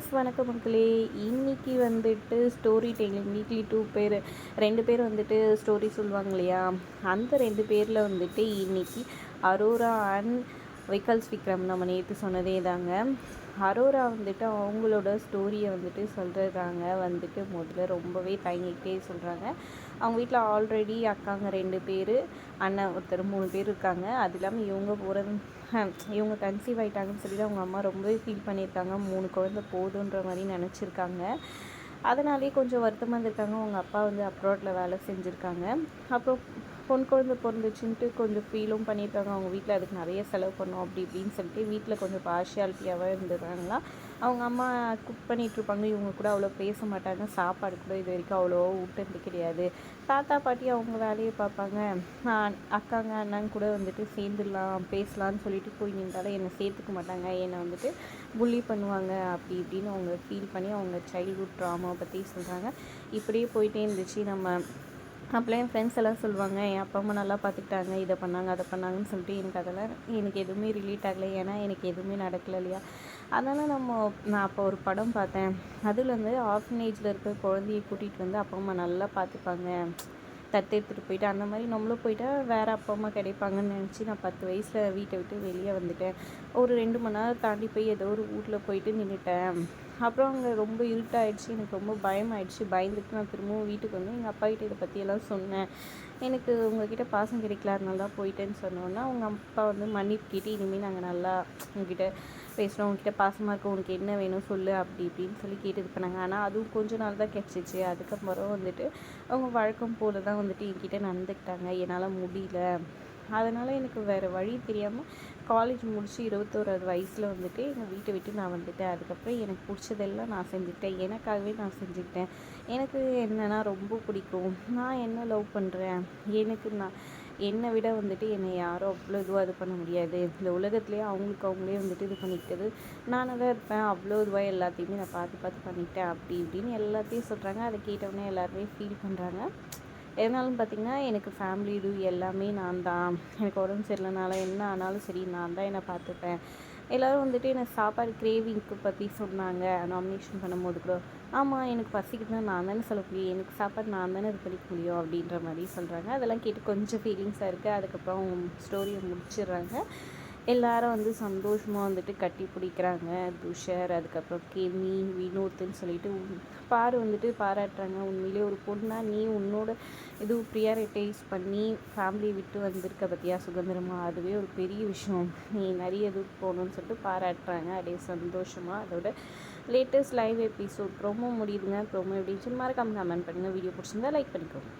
Guys வணக்கம் மக்களே. இன்னைக்கு வந்துட்டு ஸ்டோரி டெய்லிங் வீக்லி டூ பேர் ரெண்டு பேர் வந்துட்டு ஸ்டோரி சொல்லுவாங்க இல்லையா? அந்த ரெண்டு பேரில் வந்துட்டு இன்னைக்கு அரோரா அண்ட் வைக்கல்ஸ் விக்ரம் நம்ம நேற்று சொன்னதே தாங்க. அரோரா வந்துட்டு அவங்களோட ஸ்டோரியை வந்துட்டு சொல்கிறதாங்க வந்துட்டு முதல்ல ரொம்பவே தயங்கிக்கிட்டே சொல்கிறாங்க அவங்க வீட்டில் ஆல்ரெடி அக்காங்க ரெண்டு பேர் அண்ணன் ஒருத்தர் மூணு பேர் இருக்காங்க. அது இல்லாமல் இவங்க போகிறது இவங்க கன்சீவ் ஆகிட்டாங்கன்னு சொல்லிட்டு அவங்க அம்மா ரொம்பவே ஃபீல் பண்ணியிருக்காங்க. மூணு குழந்தை போதுன்ற மாதிரி நினச்சிருக்காங்க. அதனாலே கொஞ்சம் வருத்தமாக இருந்திருக்காங்க. அவங்க அப்பா வந்து அப்ராட்டில் வேலை செஞ்சுருக்காங்க. அப்புறம் பொன் குழந்தை பிறந்துச்சுன்ட்டு கொஞ்சம் ஃபீலும் பண்ணியிருக்காங்க அவங்க வீட்டில் அதுக்கு நிறைய செலவு பண்ணோம் அப்படி இப்படின்னு சொல்லிட்டு வீட்டில் கொஞ்சம் பார்ஷியாலிட்டியாகவே இருந்துருக்காங்களா அவங்க அம்மா குக் பண்ணிகிட்ருப்பாங்க இவங்க கூட அவ்வளோ பேச மாட்டாங்க. சாப்பாடு கூட இது வரைக்கும் அவ்வளோ ஊட்டது கிடையாது. தாத்தா பாட்டி அவங்க வேலையை பார்ப்பாங்க. அக்காங்க அண்ணன் கூட வந்துட்டு சேர்ந்துடலாம் பேசலான்னு சொல்லிட்டு போய் நின்றாலும் என்னை சேர்த்துக்க மாட்டாங்க. என்னை வந்துட்டு புள்ளி பண்ணுவாங்க. அப்படி இப்படின்னு அவங்க ஃபீல் பண்ணி அவங்க சைல்ட்ஹுட் ட்ராமா பற்றி சொல்கிறாங்க இப்படியே போயிட்டே இருந்துச்சு. நம்ம அப்போலாம் என் ஃப்ரெண்ட்ஸ் எல்லாம் சொல்லுவாங்க என் அப்பா அம்மா நல்லா பார்த்துக்கிட்டாங்க இதை பண்ணாங்க அதை பண்ணாங்கன்னு சொல்லிட்டு எனக்கு அதெல்லாம் எனக்கு எதுவுமே ரிலேட் ஆகலை. ஏன்னா எனக்கு எதுவுமே நடக்கலை இல்லையா? அதனால் நம்ம நான் அப்போ ஒரு படம் பார்த்தேன். அதில் வந்து ஆஃபனேஜில் இருக்கிற குழந்தைய கூட்டிகிட்டு வந்து அப்பா அம்மா நல்லா பார்த்துப்பாங்க. தத்தெடுத்துட்டு எடுத்துகிட்டு போயிட்டு அந்த மாதிரி நம்மளும் போயிட்டா வேறு அப்பா அம்மா கிடைப்பாங்கன்னு நினச்சி நான் பத்து வயசில் வீட்டை விட்டு வெளியே வந்துட்டேன். ஒரு ரெண்டு மணி நேரம் தாண்டி போய் ஏதோ ஒரு வீட்டில் போயிட்டு நின்றுட்டேன் அப்புறம் அங்கே ரொம்ப இருட்டாயிடுச்சு எனக்கு ரொம்ப பயமாயிடுச்சு. பயந்துட்டு நான் திரும்பவும் வீட்டுக்கு வந்து எங்கள் அப்பா கிட்ட இதை பற்றியெல்லாம் சொன்னேன். எனக்கு உங்ககிட்ட பாசம் கிடைக்கல அதனால தான் போயிட்டேன்னு சொன்னோன்னா அவங்க அப்பா வந்து மன்னிப்பு கேட்டு இனிமேல் நாங்கள் நல்லா உங்ககிட்ட பேசுகிறோம் உங்ககிட்ட பாசமாக இருக்க உனக்கு என்ன வேணும் சொல்லு அப்படி இப்படின்னு சொல்லி கேட்டு இது பண்ணாங்க. ஆனால் அதுவும் கொஞ்ச நாள் தான் கிடச்சிச்சு. அதுக்கப்புறம் வந்துட்டு அவங்க வழக்கம் போல் தான் வந்துட்டு என்கிட்ட நடந்துக்கிட்டாங்க. என்னால் முடியல. அதனால் எனக்கு வேறு வழி தெரியாமல் காலேஜ் முடித்து இருபத்தோராது வயசில் வந்துட்டு எங்கள் வீட்டை விட்டு நான் வந்துட்டேன். அதுக்கப்புறம் எனக்கு பிடிச்சதெல்லாம் நான் செஞ்சுக்கிட்டேன். எனக்காகவே நான் செஞ்சுக்கிட்டேன். எனக்கு என்னென்னா ரொம்ப பிடிக்கும். நான் என்ன லவ் பண்ணுறேன் எனக்கு நான் என்னை விட வந்துட்டு என்னை யாரும் அவ்வளோ இதுவாக இது பண்ண முடியாது. இந்த உலகத்துலேயே அவங்களுக்கு அவங்களே வந்துட்டு இது பண்ணிக்கிட்டது. நானும் தான் இருப்பேன். அவ்வளோ இதுவாக எல்லாத்தையுமே நான் பார்த்து பார்த்து பண்ணிக்கிட்டேன். அப்படி இப்படின்னு எல்லாத்தையும் சொல்கிறாங்க அதை கேட்டவுடனே எல்லாருமே ஃபீல் பண்ணுறாங்க எதனாலும் பார்த்திங்கன்னா எனக்கு ஃபேமிலி இது எல்லாமே நான் தான் எனக்கு உடம்பு சரியில்லைனால என்ன ஆனாலும் சரி நான் தான் என்னை பார்த்துப்பேன். எல்லோரும் வந்துட்டு எனக்கு சாப்பாடு கிரேவிங்க்கு பற்றி சொன்னாங்க. நாமினேஷன் பண்ணும்போது கூட ஆமாம் எனக்கு பசிக்குதுன்னா நான் தானே சொல்ல முடியும். எனக்கு சாப்பாடு நான் தானே இது பண்ணிக்க முடியும் அப்படின்ற மாதிரி சொல்கிறாங்க அதெல்லாம் கேட்டு கொஞ்சம் ஃபீலிங்ஸாக இருக்குது அதுக்கப்புறம் ஸ்டோரியை முடிச்சிடுறாங்க. எல்லாரும் வந்து சந்தோஷமாக வந்துட்டு கட்டி பிடிக்கிறாங்க. துஷர் அதுக்கப்புறம் கெமி வினோத்துன்னு சொல்லிட்டு பாரு வந்துட்டு பாராட்டுறாங்க. உண்மையிலே ஒரு பொண்ணாக நீ உன்னோட இது ப்ரியாரிட்டைஸ் பண்ணி ஃபேமிலியை விட்டு வந்திருக்க பற்றியா சுதந்திரமாக அதுவே ஒரு பெரிய விஷயம். நீ நிறைய இது போகணுன்னு சொல்லிட்டு பாராட்டுறாங்க. அப்படியே சந்தோஷமாக அதோட லேட்டஸ்ட் லைவ் எபிசோட் ப்ரோமோ முடியுதுங்க. ப்ரோமோ எப்படின்னு சொல்லி மறக்காமல் கமெண்ட் பண்ணுங்கள் வீடியோ பிடிச்சிருந்தா லைக் பண்ணிக்கோங்க.